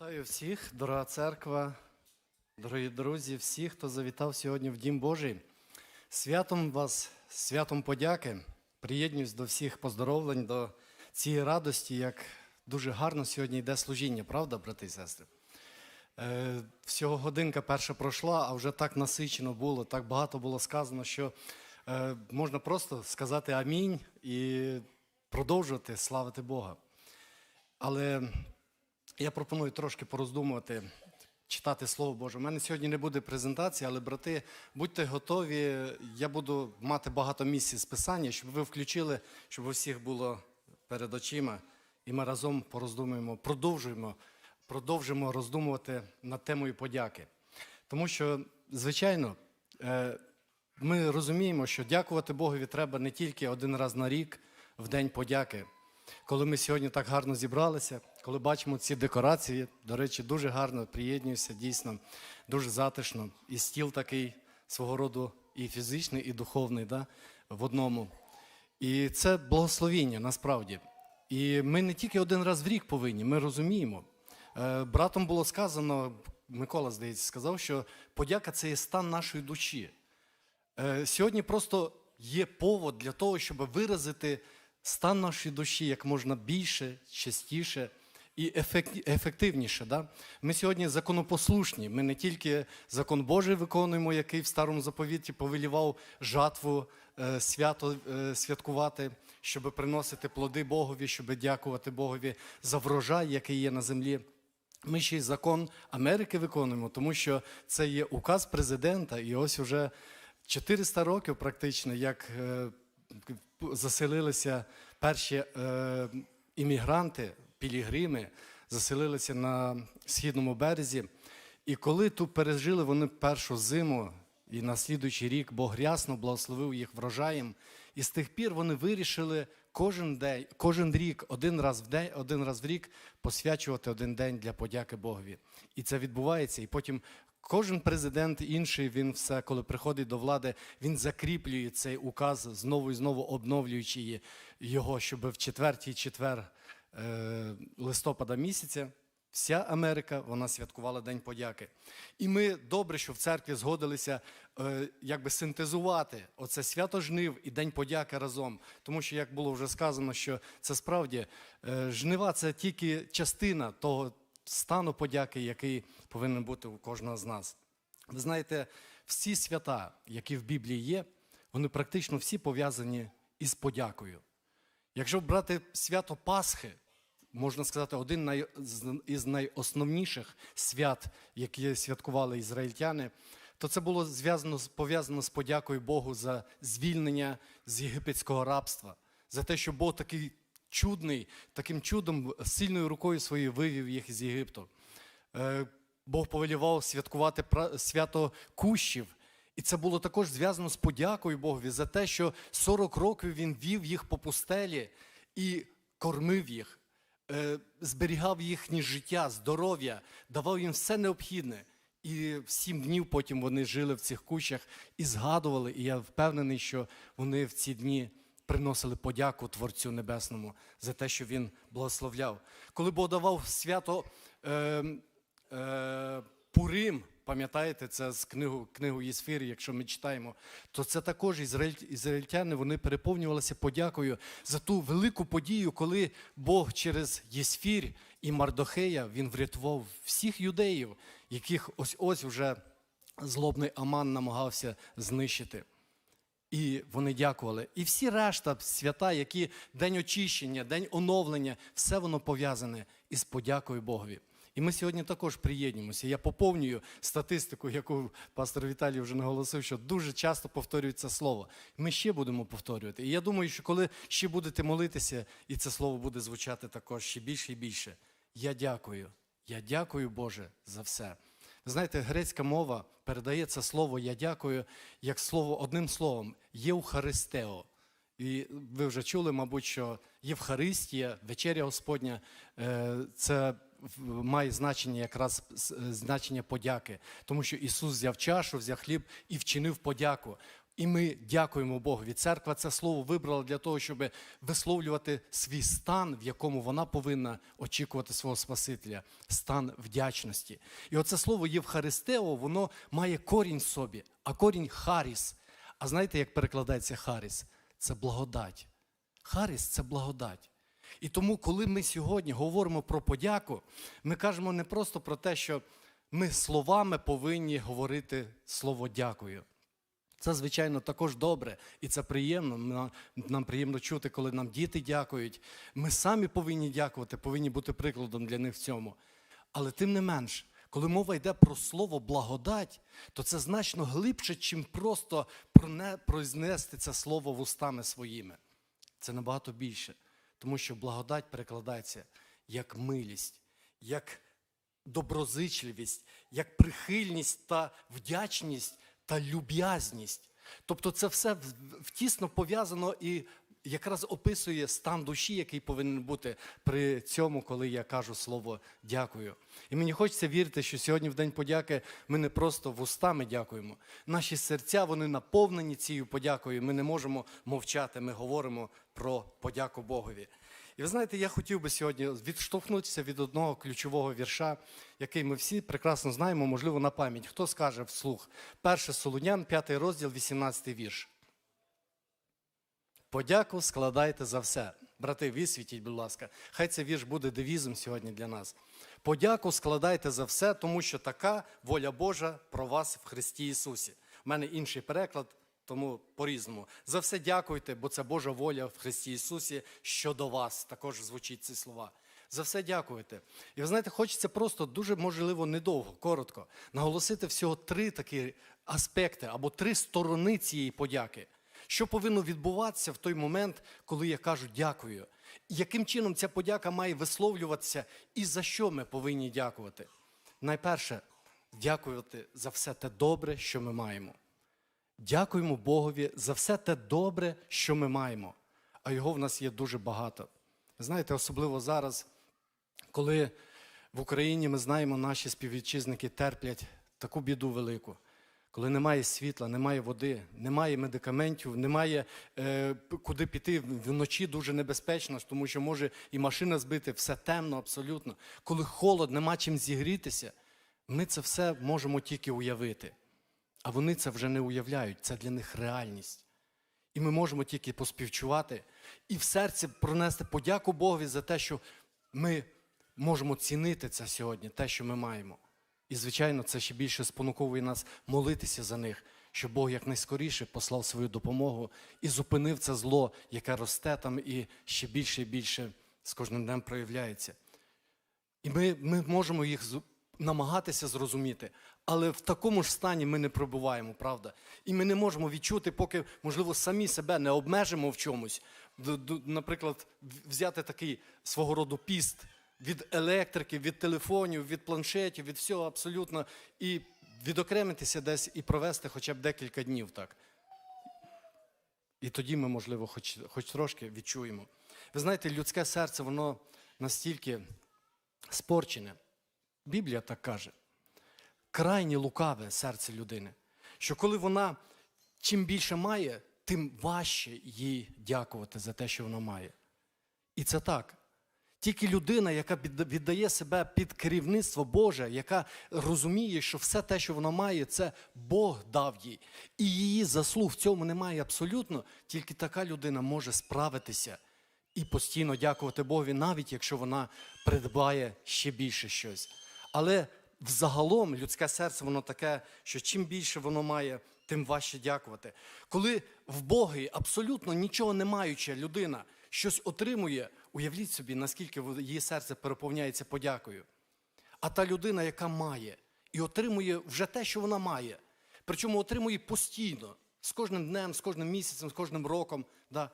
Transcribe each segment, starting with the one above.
Вітаю всіх, дорога церква, дорогі друзі, всіх, хто завітав сьогодні в Дім Божий. Святом вас, святом подяки. Приєднуюсь до всіх поздоровлень, до цієї радості, як дуже гарно сьогодні йде служіння, правда, брати і сестри? Е, всього годинка перша пройшла, а вже так насичено було, так багато було сказано, що е, можна просто сказати амінь і продовжувати славити Бога. Але я пропоную трошки пороздумувати, читати Слово Боже. У мене сьогодні не буде презентації, але, брати, будьте готові. Я буду мати багато місць з писання, щоб ви включили, щоб у всіх було перед очима. І ми разом пороздумуємо, продовжуємо, продовжимо роздумувати над темою подяки. Тому що, звичайно, е, ми розуміємо, що дякувати Богові треба не тільки один раз на рік в День подяки. Коли ми сьогодні так гарно зібралися, коли бачимо ці декорації, до речі, дуже гарно приєднуюся, дійсно, дуже затишно. І стіл такий свого роду і фізичний, і духовний да, в одному. І це благословіння насправді. І ми не тільки один раз в рік повинні, ми розуміємо. Е, Братом було сказано, Микола, здається, сказав, що подяка це є стан нашої душі. Е, Сьогодні просто є повод для того, щоб виразити стан нашої душі як можна більше, частіше і ефект- ефективніше. Да? Ми сьогодні законопослушні. Ми не тільки закон Божий виконуємо, який в старому заповіті повелівав жатву е, свято е, святкувати, щоб приносити плоди Богові, щоб дякувати Богові за врожай, який є на землі. Ми ще й закон Америки виконуємо, тому що це є указ президента, і ось уже 400 років практично, як е, заселилися перші іммігранти, пілігрими, заселилися на східному березі. І коли тут пережили вони першу зиму, і на слідуючий рік Бог рясно благословив їх врожаєм, і з тих пір вони вирішили кожен день, кожен рік, один раз в день, один раз в рік посвячувати один день для подяки Богові. І це відбувається. І потім кожен президент інший, він все, коли приходить до влади, він закріплює цей указ знову і знову обновлюючи його, щоб в четвертій четвер листопада місяця. Вся Америка вона святкувала День подяки. І ми добре, що в церкві згодилися е, якби синтезувати оце свято жнив і День подяки разом. Тому що, як було вже сказано, що це справді е, жнива це тільки частина того стану подяки, який повинен бути у кожного з нас. Ви знаєте, всі свята, які в Біблії є, вони практично всі пов'язані із подякою. Якщо брати свято Пасхи, можна сказати, один із найосновніших свят, які святкували ізраїльтяни, то це було зв'язано пов'язано з подякою Богу за звільнення з єгипетського рабства, за те, що Бог такий чудний, таким чудом сильною рукою своєю вивів їх з Єгипту. Е, Бог повелівав святкувати свято кущів. І це було також зв'язано з подякою Богові за те, що 40 років він вів їх по пустелі і кормив їх, е, зберігав їхнє життя, здоров'я, давав їм все необхідне. І сім днів потім вони жили в цих кущах і згадували. І я впевнений, що вони в ці дні приносили подяку Творцю Небесному за те, що він благословляв. Коли Бог давав свято е, е, Пурим, пам'ятаєте, це з книгу, книгу Єсфірі, якщо ми читаємо, то це також ізраїль, ізраїльтяни вони переповнювалися подякою за ту велику подію, коли Бог через Єсфір і Мардохея він врятував всіх юдеїв, яких ось ось вже злобний Аман намагався знищити. І вони дякували. І всі решта свята, які день очищення, день оновлення, все воно пов'язане із подякою Богові. І ми сьогодні також приєднуємося. Я поповнюю статистику, яку пастор Віталій вже наголосив, що дуже часто повторюється слово. Ми ще будемо повторювати. І я думаю, що коли ще будете молитися, і це слово буде звучати також ще більше і більше. Я дякую. Я дякую, Боже, за все. Ви знаєте, грецька мова передає це слово Я дякую як слово одним словом Євхаристео. І ви вже чули, мабуть, що Євхаристія, вечеря Господня, е, це має значення якраз значення подяки, тому що Ісус взяв чашу, взяв хліб і вчинив подяку. І ми дякуємо Богові. Церква це слово вибрала для того, щоб висловлювати свій стан, в якому вона повинна очікувати свого Спасителя, стан вдячності. І оце слово Євхаристео, воно має корінь в собі, а корінь Харіс. А знаєте, як перекладається Харіс? Це благодать. Харіс це благодать. І тому, коли ми сьогодні говоримо про подяку, ми кажемо не просто про те, що ми словами повинні говорити слово дякую. Це, звичайно, також добре, і це приємно. Нам, приємно чути, коли нам діти дякують. Ми самі повинні дякувати, повинні бути прикладом для них в цьому. Але тим не менш, коли мова йде про слово благодать, то це значно глибше, чим просто произнести це слово вустами своїми. Це набагато більше, тому що благодать перекладається як милість, як доброзичливість, як прихильність та вдячність та люб'язність. Тобто це все тісно пов'язано і якраз описує стан душі, який повинен бути при цьому, коли я кажу слово дякую. І мені хочеться вірити, що сьогодні в День подяки ми не просто вустами дякуємо. Наші серця вони наповнені цією подякою. Ми не можемо мовчати. Ми говоримо про подяку Богові. І ви знаєте, я хотів би сьогодні відштовхнутися від одного ключового вірша, який ми всі прекрасно знаємо, можливо, на пам'ять. Хто скаже вслух? Перше Солунян, п'ятий розділ, 18 вірш. Подяку складайте за все. Брати, висвітіть, будь ласка. Хай цей вірш буде девізом сьогодні для нас. Подяку складайте за все, тому що така воля Божа про вас в Христі Ісусі. У мене інший переклад, тому по-різному. За все дякуйте, бо це Божа воля в Христі Ісусі щодо вас. Також звучить ці слова. За все дякуєте. І ви знаєте, хочеться просто дуже можливо недовго, коротко, наголосити всього три такі аспекти або три сторони цієї подяки. Що повинно відбуватися в той момент, коли я кажу дякую? Яким чином ця подяка має висловлюватися і за що ми повинні дякувати? Найперше, дякувати за все те добре, що ми маємо. Дякуємо Богові за все те добре, що ми маємо. А його в нас є дуже багато. Знаєте, особливо зараз, коли в Україні ми знаємо, наші співвітчизники терплять таку біду велику. Коли немає світла, немає води, немає медикаментів, немає е, куди піти вночі дуже небезпечно, тому що може і машина збити, все темно абсолютно. Коли холод, нема чим зігрітися, ми це все можемо тільки уявити. А вони це вже не уявляють, це для них реальність. І ми можемо тільки поспівчувати і в серці пронести подяку Богові за те, що ми можемо цінити це сьогодні, те, що ми маємо. І, звичайно, це ще більше спонуковує нас молитися за них, щоб Бог якнайскоріше послав свою допомогу і зупинив це зло, яке росте там і ще більше і більше з кожним днем проявляється. І ми, ми можемо їх намагатися зрозуміти, але в такому ж стані ми не пробуваємо, правда? І ми не можемо відчути, поки, можливо, самі себе не обмежимо в чомусь. Наприклад, взяти такий свого роду піст від електрики, від телефонів, від планшетів, від всього абсолютно, і відокремитися десь і провести хоча б декілька днів так. І тоді ми, можливо, хоч, хоч трошки відчуємо. Ви знаєте, людське серце, воно настільки спорчене. Біблія так каже. Крайні лукаве серце людини. Що коли вона чим більше має, тим важче їй дякувати за те, що вона має. І це так. Тільки людина, яка віддає себе під керівництво Боже, яка розуміє, що все те, що вона має, це Бог дав їй. І її заслуг в цьому немає абсолютно. Тільки така людина може справитися і постійно дякувати Богові, навіть якщо вона придбає ще більше щось. Але взагалом людське серце, воно таке, що чим більше воно має, тим важче дякувати. Коли в Богі абсолютно нічого не маюча людина щось отримує, уявіть собі, наскільки її серце переповняється подякою. А та людина, яка має, і отримує вже те, що вона має, причому отримує постійно, з кожним днем, з кожним місяцем, з кожним роком. Да,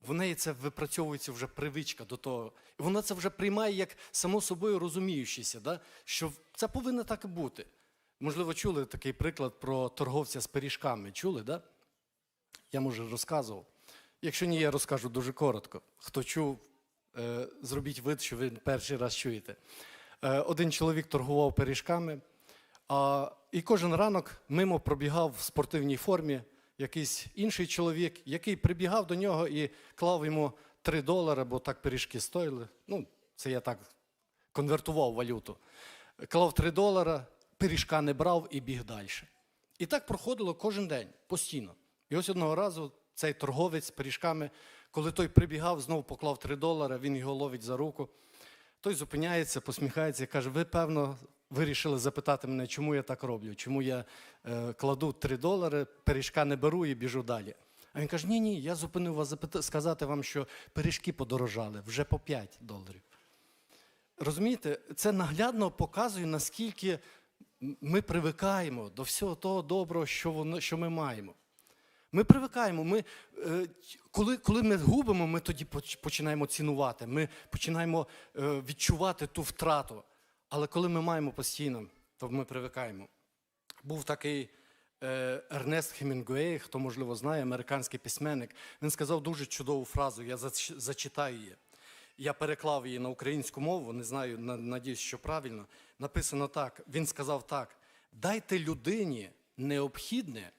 в неї це випрацьовується вже привичка до того. І вона це вже приймає як само собою розуміючися, да, що це повинно так і бути. Можливо, чули такий приклад про торговця з пиріжками. Чули, да? Я може розказував. Якщо ні, я розкажу дуже коротко. Хто чув, зробіть вид, що ви перший раз чуєте. Е, один чоловік торгував пиріжками, а, і кожен ранок мимо пробігав в спортивній формі якийсь інший чоловік, який прибігав до нього і клав йому 3 долари, бо так пиріжки стоїли. Ну, це я так конвертував валюту. Клав 3 долара, пиріжка не брав і біг далі. І так проходило кожен день, постійно. І ось одного разу цей торговець пиріжками, коли той прибігав, знову поклав 3 долари, він його ловить за руку. Той зупиняється, посміхається і каже: ви, певно, вирішили запитати мене, чому я так роблю, чому я е, кладу 3 долари, пиріжка не беру і біжу далі. А він каже: ні, ні, я зупинив вас запита- сказати вам, що пиріжки подорожали вже по 5 доларів. Розумієте, це наглядно показує, наскільки ми привикаємо до всього того доброго, що, воно, що ми маємо. Ми привикаємо. Ми, е, коли, коли ми губимо, ми тоді починаємо цінувати, ми починаємо е, відчувати ту втрату. Але коли ми маємо постійно, то ми привикаємо. Був такий е, Ернест Хемінгуей, хто, можливо, знає, американський письменник. Він сказав дуже чудову фразу, я зачитаю її. Я переклав її на українську мову, не знаю, на- надіюсь, що правильно. Написано так: він сказав так: дайте людині необхідне,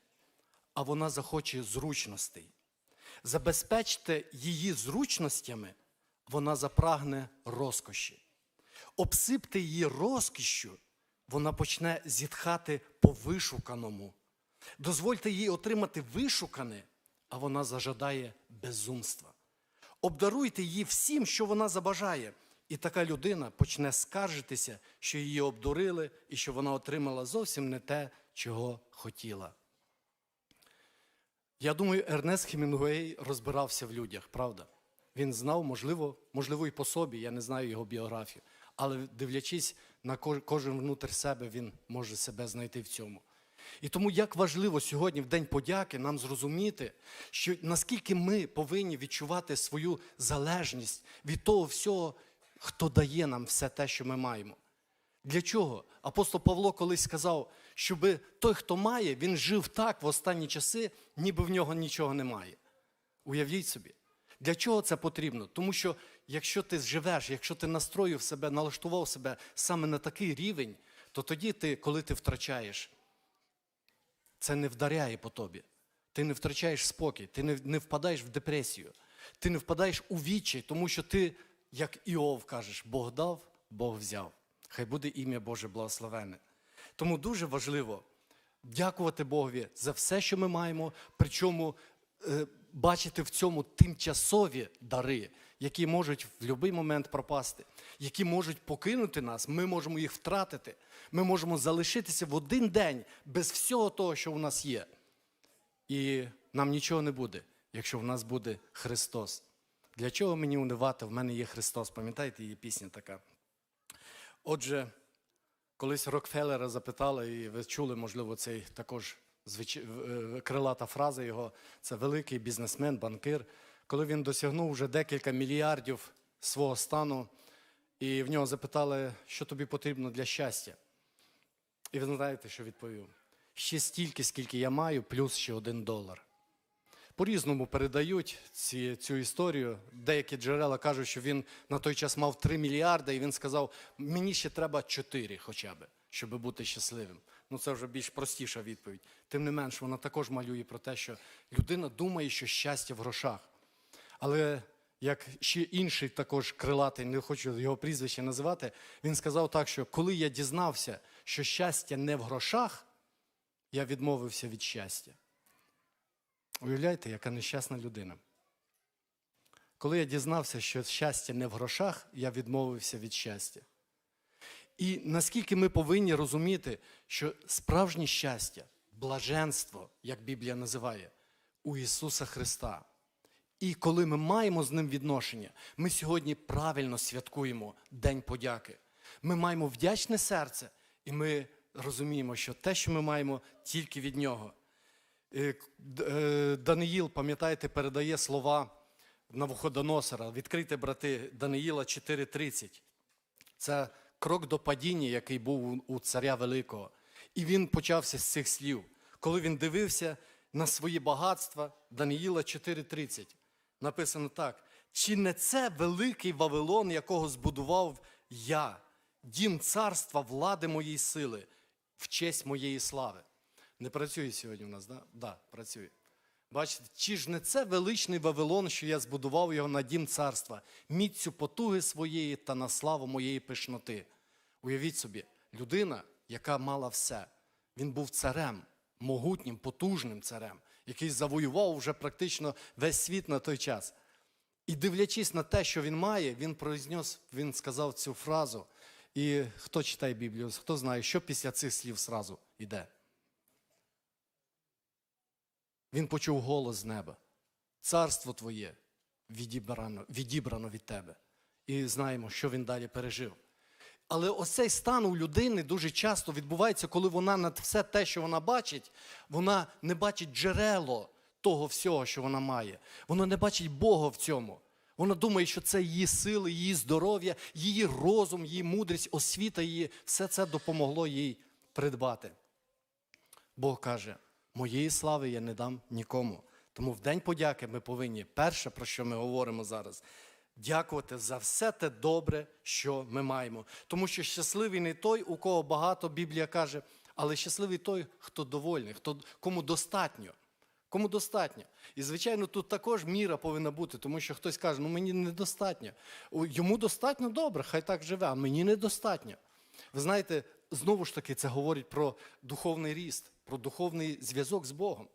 а вона захоче зручностей. Забезпечте її зручностями, вона запрагне розкоші. Обсипте її розкішшю, вона почне зітхати по вишуканому. Дозвольте їй отримати вишукане, а вона зажадає безумства. Обдаруйте її всім, що вона забажає, і така людина почне скаржитися, що її обдурили і що вона отримала зовсім не те, чого хотіла. Я думаю, Ернест Хемінгуей розбирався в людях, правда? Він знав, можливо, можливо, і по собі, я не знаю його біографію. Але дивлячись на ко- кожен внутрі себе, він може себе знайти в цьому. І тому як важливо сьогодні, в День подяки, нам зрозуміти, що наскільки ми повинні відчувати свою залежність від того всього, хто дає нам все те, що ми маємо. Для чого? Апостол Павло колись сказав, щоб той, хто має, він жив так в останні часи, ніби в нього нічого немає. Уявіть собі. Для чого це потрібно? Тому що якщо ти живеш, якщо ти настроїв себе, налаштував себе саме на такий рівень, то тоді ти, коли ти втрачаєш, це не вдаряє по тобі. Ти не втрачаєш спокій, ти не, не впадаєш в депресію, ти не впадаєш у вічі, тому що ти, як Іов, кажеш, Бог дав, Бог взяв. Хай буде ім'я Боже благословене. Тому дуже важливо дякувати Богові за все, що ми маємо, причому е, бачити в цьому тимчасові дари, які можуть в будь-який момент пропасти, які можуть покинути нас, ми можемо їх втратити. Ми можемо залишитися в один день без всього того, що у нас є. І нам нічого не буде, якщо в нас буде Христос. Для чого мені унивати? В мене є Христос. Пам'ятаєте, її пісня така. Отже, колись Рокфеллера запитали, і ви чули, можливо, цей також звич... е, крилата фраза його. Це великий бізнесмен, банкир. Коли він досягнув вже декілька мільярдів свого стану, і в нього запитали, що тобі потрібно для щастя. І ви знаєте, що відповів? Ще стільки, скільки я маю, плюс ще один долар. По-різному передають ці, цю історію. Деякі джерела кажуть, що він на той час мав 3 мільярди, і він сказав: мені ще треба 4 хоча б, щоб бути щасливим. Ну це вже більш простіша відповідь. Тим не менш, вона також малює про те, що людина думає, що щастя в грошах. Але як ще інший також крилатий, не хочу його прізвище називати, він сказав так, що коли я дізнався, що щастя не в грошах, я відмовився від щастя. Уявляєте, яка нещасна людина. Коли я дізнався, що щастя не в грошах, я відмовився від щастя. І наскільки ми повинні розуміти, що справжнє щастя, блаженство, як Біблія називає, у Ісуса Христа. І коли ми маємо з ним відношення, ми сьогодні правильно святкуємо День подяки. Ми маємо вдячне серце, і ми розуміємо, що те, що ми маємо, тільки від нього. Е, е, Даниїл, пам'ятаєте, передає слова Навуходоносора. Відкрийте, брати, Даниїла 4.30. Це крок до падіння, який був у царя Великого. І він почався з цих слів. Коли він дивився на свої багатства, Даниїла 4.30. Написано так: чи не це великий Вавилон, якого збудував я, дім царства, влади моєї сили, в честь моєї слави? Не працює сьогодні у нас, да? Да, працює. Бачите, чи ж не це величний Вавилон, що я збудував його на дім царства, міцю потуги своєї та на славу моєї пишноти. Уявіть собі, людина, яка мала все, він був царем, могутнім, потужним царем, який завоював вже практично весь світ на той час. І дивлячись на те, що він має, він произнес, він сказав цю фразу. І хто читає Біблію, хто знає, що після цих слів зразу йде? Він почув голос з неба. Царство твоє відібрано, відібрано від тебе. І знаємо, що він далі пережив. Але ось цей стан у людини дуже часто відбувається, коли вона над все те, що вона бачить, вона не бачить джерело того всього, що вона має. Вона не бачить Бога в цьому. Вона думає, що це її сили, її здоров'я, її розум, її мудрість, освіта її, все це допомогло їй придбати. Бог каже: моєї слави я не дам нікому. Тому в День подяки ми повинні, перше, про що ми говоримо зараз, дякувати за все те добре, що ми маємо. Тому що щасливий не той, у кого багато Біблія каже, але щасливий той, хто довольний, хто, кому достатньо. Кому достатньо. І, звичайно, тут також міра повинна бути, тому що хтось каже, ну мені недостатньо. Йому достатньо добре, хай так живе, а мені недостатньо. Ви знаєте, знову ж таки, це говорить про духовний ріст, про духовний зв'язок з Богом.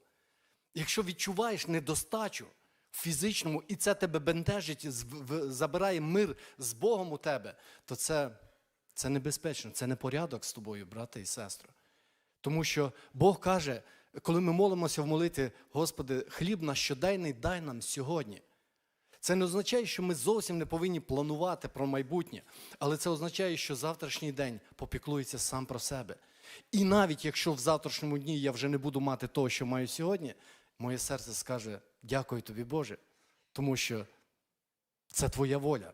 Якщо відчуваєш недостачу в фізичному, і це тебе бентежить, забирає мир з Богом у тебе, то це, це небезпечно, це не порядок з тобою, брате і сестро. Тому що Бог каже, коли ми молимося в молитві, Господи, хліб наш щоденний дай нам сьогодні. Це не означає, що ми зовсім не повинні планувати про майбутнє, але це означає, що завтрашній день попіклується сам про себе. І навіть якщо в завтрашньому дні я вже не буду мати того, що маю сьогодні, моє серце скаже: дякую тобі, Боже, тому що це Твоя воля.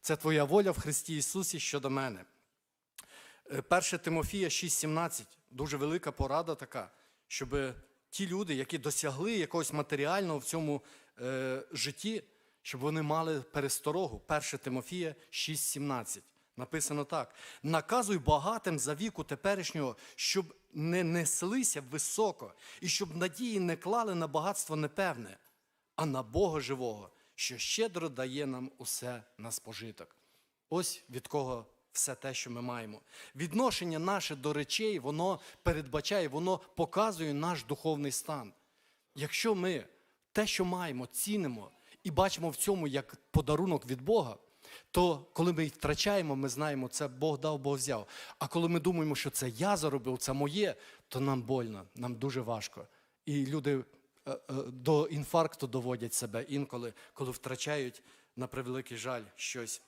Це Твоя воля в Христі Ісусі щодо мене. Е, 1 Тимофія 6,17, дуже велика порада така, щоб ті люди, які досягли якогось матеріального в цьому е, житті, щоб вони мали пересторогу. 1 Тимофія 6,17. Написано так: наказуй багатим за віку теперішнього, щоб не неслися високо, і щоб надії не клали на багатство непевне, а на Бога живого, що щедро дає нам усе на спожиток. Ось від кого все те, що ми маємо. Відношення наше до речей, воно передбачає, воно показує наш духовний стан. Якщо ми те, що маємо, цінимо і бачимо в цьому як подарунок від Бога, то коли ми втрачаємо, ми знаємо, це Бог дав, Бог взяв. А коли ми думаємо, що це я заробив, це моє, то нам больно, нам дуже важко. І люди е, е, до інфаркту доводять себе інколи, коли втрачають на превеликий жаль щось.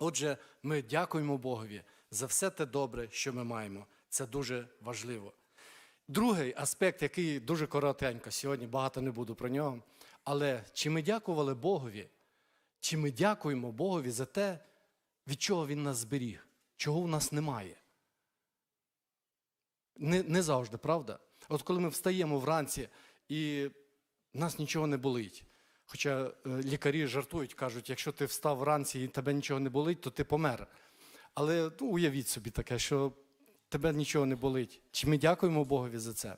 Отже, ми дякуємо Богові за все те добре, що ми маємо. Це дуже важливо. Другий аспект, який дуже коротенько, сьогодні багато не буду про нього. Але чи ми дякували Богові? Чи ми дякуємо Богові за те, від чого Він нас зберіг, чого в нас немає? Не, не завжди, правда? От коли ми встаємо вранці і нас нічого не болить. Хоча е, лікарі жартують, кажуть, якщо ти встав вранці і тебе нічого не болить, то ти помер. Але ну, уявіть собі таке, що тебе нічого не болить. Чи ми дякуємо Богові за це?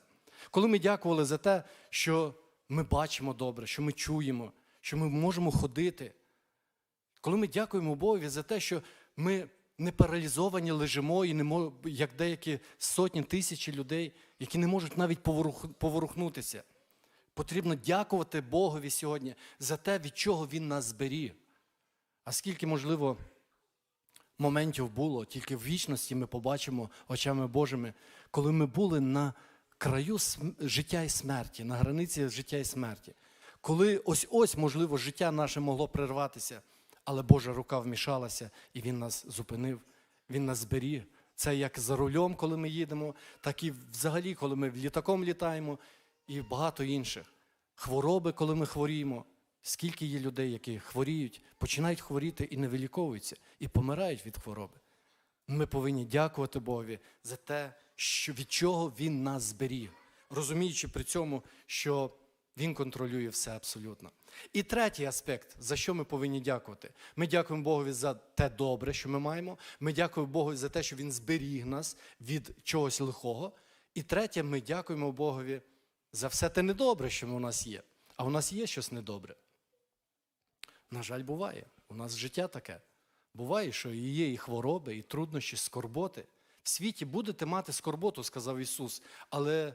Коли ми дякували за те, що ми бачимо добре, що ми чуємо, що ми можемо ходити. Коли ми дякуємо Богові за те, що ми не паралізовані лежимо, і не мож, як деякі сотні тисячі людей, які не можуть навіть поворух, поворухнутися. Потрібно дякувати Богові сьогодні за те, від чого Він нас зберіг. А скільки, можливо, моментів було, тільки в вічності ми побачимо очами Божими, коли ми були на краю життя і смерті, на границі життя і смерті. Коли ось-ось, можливо, життя наше могло прерватися, але Божа рука вмішалася, і Він нас зупинив, Він нас зберіг. Це як за рулем, коли ми їдемо, так і взагалі, коли ми літаком літаємо, і багато інших. Хвороби, коли ми хворіємо. Скільки є людей, які хворіють, починають хворіти і не виліковуються, і помирають від хвороби. Ми повинні дякувати Богові за те, що від чого Він нас зберіг, розуміючи при цьому, що Він контролює все абсолютно. І третій аспект, за що ми повинні дякувати. Ми дякуємо Богові за те добре, що ми маємо. Ми дякуємо Богові за те, що Він зберіг нас від чогось лихого. І третє, ми дякуємо Богові за все те недобре, що у нас є. А у нас є щось недобре. На жаль, буває. У нас життя таке. Буває, що і є і хвороби, і труднощі, скорботи. В світі будете мати скорботу, сказав Ісус, але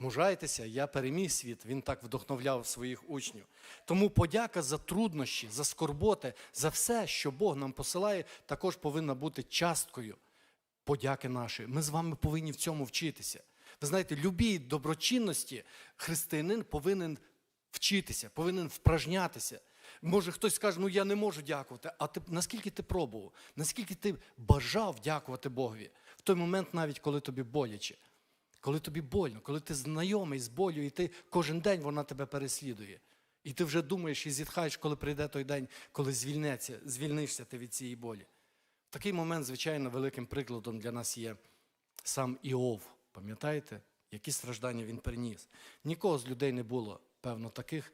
мужайтеся, я переміг світ. Він так вдохновляв своїх учнів. Тому подяка за труднощі, за скорботи, за все, що Бог нам посилає, також повинна бути часткою подяки нашої. Ми з вами повинні в цьому вчитися. Ви знаєте, любій доброчинності християнин повинен вчитися, повинен впражнятися. Може, хтось скаже, ну я не можу дякувати. А ти наскільки ти пробував, наскільки ти бажав дякувати Богові в той момент, навіть коли тобі боляче, коли тобі больно, коли ти знайомий з болю, і ти кожен день вона тебе переслідує. І ти вже думаєш і зітхаєш, коли прийде той день, коли звільнеться, звільнишся ти від цієї болі. В такий момент, звичайно, великим прикладом для нас є сам Іов. Пам'ятаєте, які страждання він переніс? Нікого з людей не було, певно, таких,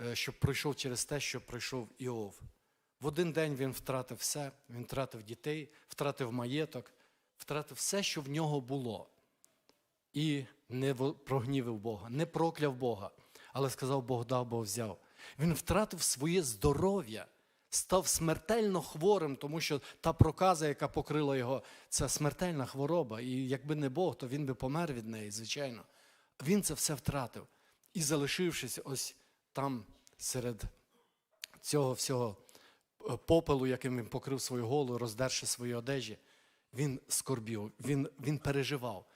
е, щоб пройшов через те, що пройшов Іов. В один день він втратив все, він втратив дітей, втратив маєток, втратив все, що в нього було. І не прогнівив Бога, не прокляв Бога, але сказав, Бог дав, Бог взяв. Він втратив своє здоров'я, став смертельно хворим, тому що та проказа, яка покрила його, це смертельна хвороба. І якби не Бог, то він би помер від неї, звичайно. Він це все втратив. І залишившись ось там серед цього всього е, попелу, яким він покрив свою голову, роздерши свої одежі, він скорбів, він, він переживав.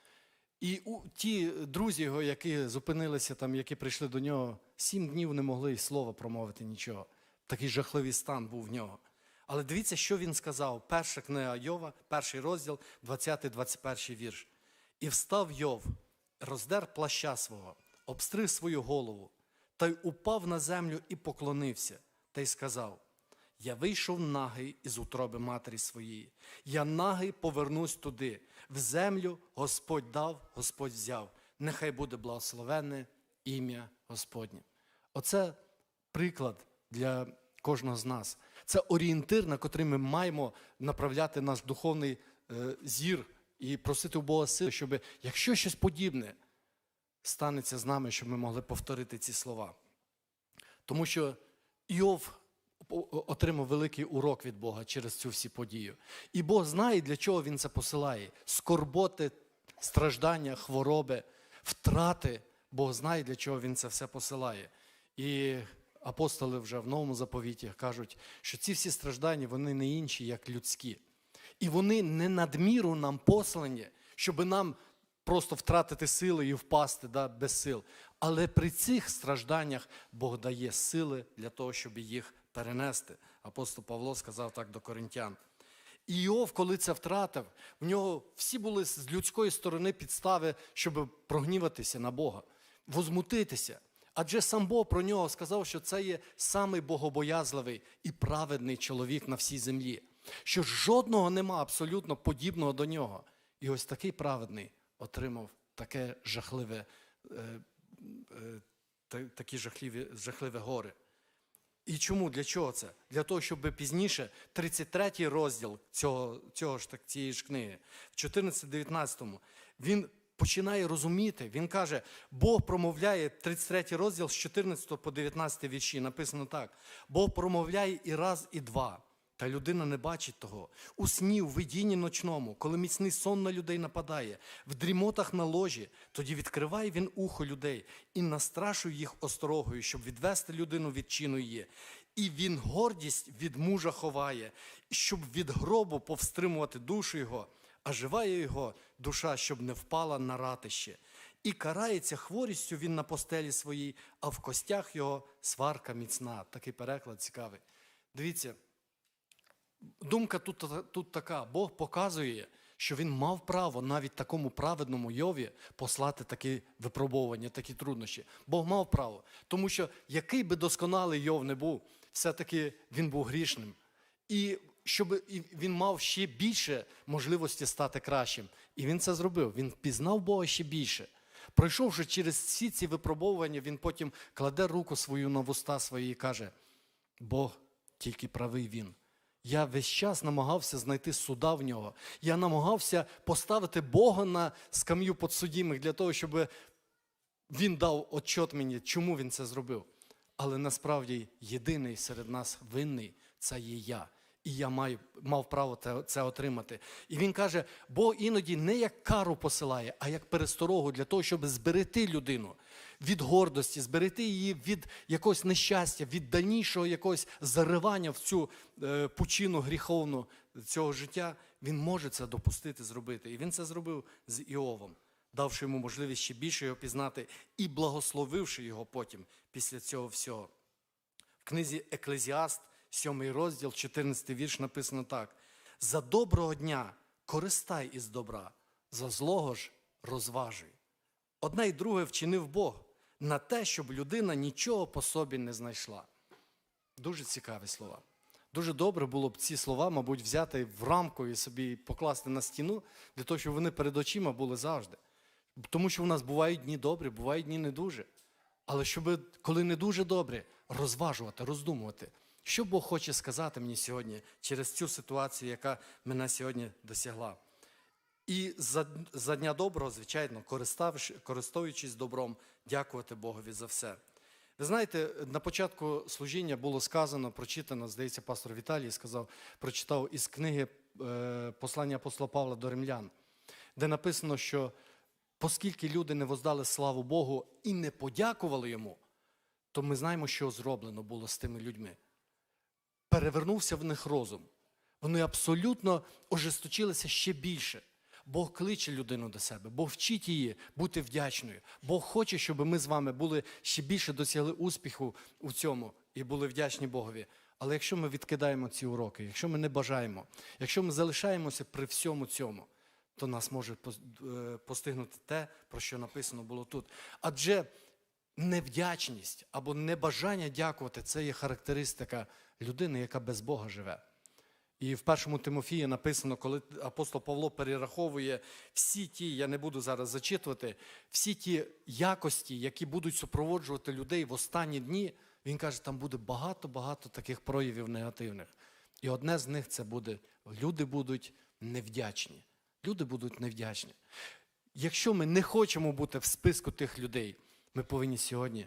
І ті друзі його, які зупинилися там, які прийшли до нього, сім днів не могли й слова промовити нічого. Такий жахливий стан був в нього. Але дивіться, що він сказав. Перша книга Йова, перший розділ, 20-21 вірш. І встав Йов, роздер плаща свого, обстриг свою голову, та й упав на землю і поклонився, та й сказав: Я вийшов нагий із утроби матері своєї. Я нагий повернусь туди. В землю Господь дав, Господь взяв. Нехай буде благословенне ім'я Господнє. Оце приклад для кожного з нас. Це орієнтир, на котрий ми маємо направляти наш духовний е, зір і просити у Бога сили, щоб якщо щось подібне станеться з нами, щоб ми могли повторити ці слова. Тому що Іов о- отримав великий урок від Бога через цю всі подію. І Бог знає, для чого він це посилає. Скорботи, страждання, хвороби, втрати. Бог знає, для чого він це все посилає. І апостоли вже в новому заповіті кажуть, що ці всі страждання вони не інші, як людські. І вони не надміру нам послані, щоб нам просто втратити сили і впасти да, без сил. Але при цих стражданнях Бог дає сили для того, щоб їх перенести. Апостол Павло сказав так до коринтян. І Іов, коли це втратив, в нього всі були з людської сторони підстави, щоб прогніватися на Бога, возмутитися. Адже сам Бог про нього сказав, що це є самий богобоязливий і праведний чоловік на всій землі, що жодного нема абсолютно подібного до нього. І ось такий праведний отримав таке жахливе, е, е, такі жахливі, жахливе горе. І чому? Для чого це? Для того, щоб пізніше, 33 розділ цього, цього ж так, цієї ж книги, в 14-19, він починає розуміти. Він каже, Бог промовляє 33 розділ з 14 по 19 вірші. Написано так: Бог промовляє і раз, і два. Та людина не бачить того. У сні, у видінні ночному, коли міцний сон на людей нападає, в дрімотах на ложі, тоді відкриває він ухо людей і настрашує їх осторогою, щоб відвести людину від чину її. І він гордість від мужа ховає, щоб від гробу повстримувати душу його, а живає його душа, щоб не впала на ратище. І карається хворістю він на постелі своїй, а в костях його сварка міцна. Такий переклад цікавий. Дивіться, думка тут, тут така: Бог показує, що він мав право навіть такому праведному Йові послати такі випробування, такі труднощі. Бог мав право. Тому що який би досконалий Йов не був, все-таки він був грішним. І щоб він мав ще більше можливості стати кращим. І він це зробив. Він пізнав Бога ще більше. Пройшовши через всі ці випробовування, він потім кладе руку свою на вуста свої і каже: Бог тільки правий він. Я весь час намагався знайти суда в нього. Я намагався поставити Бога на скам'ю подсудімих для того, щоб він дав отчот мені, чому він це зробив. Але насправді єдиний серед нас винний це є я. І я маю, мав право це отримати. І він каже: Бог іноді не як кару посилає, а як пересторогу для того, щоб зберегти людину від гордості, зберегти її від якогось нещастя, від дальнішого якогось заривання в цю е, пучину гріховну цього життя. Він може це допустити зробити. І він це зробив з Іовом, давши йому можливість ще більше його пізнати і благословивши його потім після цього всього. В книзі Еклезіаст, 7 розділ, 14 вірш написано так: за доброго дня користай із добра, за злого ж розважуй. Одне й друге вчинив Бог на те, щоб людина нічого по собі не знайшла. Дуже цікаві слова. Дуже добре було б ці слова, мабуть, взяти в рамку і собі покласти на стіну, для того, щоб вони перед очима були завжди. Тому що у нас бувають дні добрі, бувають дні не дуже. Але щоб, коли не дуже добре, розважувати, роздумувати, що Бог хоче сказати мені сьогодні через цю ситуацію, яка мене сьогодні досягла. І за, за дня доброго, звичайно, користуючись добром, дякувати Богові за все. Ви знаєте, на початку служіння було сказано, прочитано, здається, пастор Віталій сказав, прочитав із книги е, послання апостола Павла до римлян, де написано, що оскільки люди не воздали славу Богу і не подякували йому, то ми знаємо, що зроблено було з тими людьми. Перевернувся в них розум. Вони абсолютно ожесточилися ще більше. Бог кличе людину до себе, Бог вчить її бути вдячною. Бог хоче, щоб ми з вами були ще більше досягли успіху у цьому і були вдячні Богові. Але якщо ми відкидаємо ці уроки, якщо ми не бажаємо, якщо ми залишаємося при всьому цьому, то нас може е, постигнути те, про що написано було тут. Адже невдячність або небажання дякувати це є характеристика людини, яка без Бога живе. І в першому Тимофії написано, коли апостол Павло перераховує всі ті, я не буду зараз зачитувати, всі ті якості, які будуть супроводжувати людей в останні дні, він каже, там буде багато-багато таких проявів негативних. І одне з них це буде: люди будуть невдячні. Люди будуть невдячні. Якщо ми не хочемо бути в списку тих людей, ми повинні сьогодні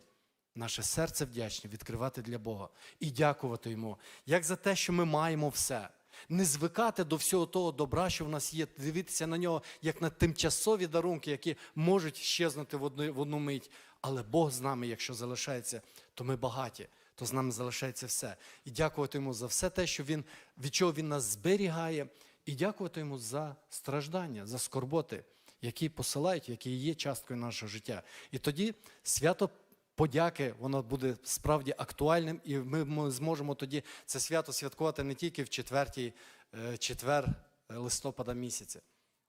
наше серце вдячне відкривати для Бога і дякувати йому, як за те, що ми маємо все. Не звикати до всього того добра, що в нас є, дивитися на нього як на тимчасові дарунки, які можуть щезнути в одну, в одну мить. Але Бог з нами, якщо залишається, то ми багаті, то з нами залишається все. І дякувати йому за все те, що він, від чого він нас зберігає, і дякувати йому за страждання, за скорботи, які посилають, які є часткою нашого життя. І тоді свято подяки, воно буде справді актуальним, і ми, зможемо тоді це свято святкувати не тільки в четвертій е, четвер е, листопада місяця,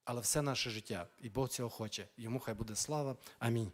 але все наше життя. І Бог цього хоче. Йому хай буде слава. Амінь.